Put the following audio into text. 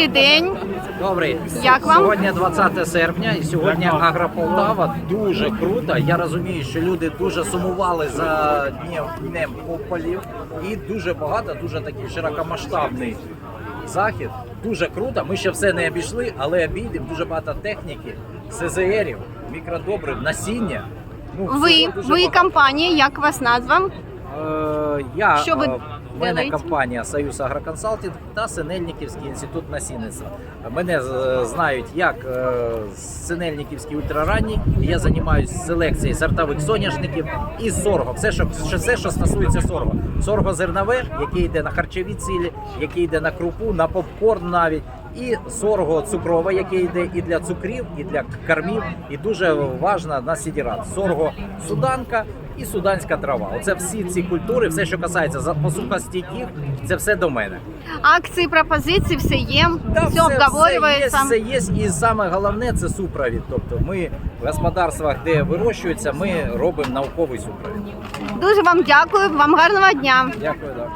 Добрий день. Добрий. Як вам? Сьогодні 20 серпня і сьогодні Агрополтава дуже круто. Я розумію, що люди дуже сумували за днем, днем Кополів. І дуже багато, дуже такий широкомасштабний захід. Дуже круто. Ми ще все не обійшли, але обійдемо дуже багато техніки, СЗРів, мікродобрив, насіння. Ну, Ви, ви багато. компанія, як вас назва? Е, Я Що ви е, мене компанія Союз Агроконсалтинг та Синельниківський інститут насінництва. Мене е, знають як е, Синельниківський ультраранній. Я займаюся селекцією сортових соняшників і сорго. Все, що що- все, що стосується сорго. Сорго зернове, яке йде на харчові цілі, яке йде на крупу, на попкорн навіть. І сорго цукрове, яке йде і для цукрів, і для кормів, і дуже важна на сідірат. Сорго суданка і суданська трава. Оце всі ці культури, все, що касається за посухостійких, це все до мене. Акції, пропозиції, все є, Да, все обговорюється. Все є, все є. І саме головне це супровід. Тобто ми в господарствах, де вирощується, ми робимо науковий супровід. Дуже вам дякую, вам гарного дня. Дякую, так.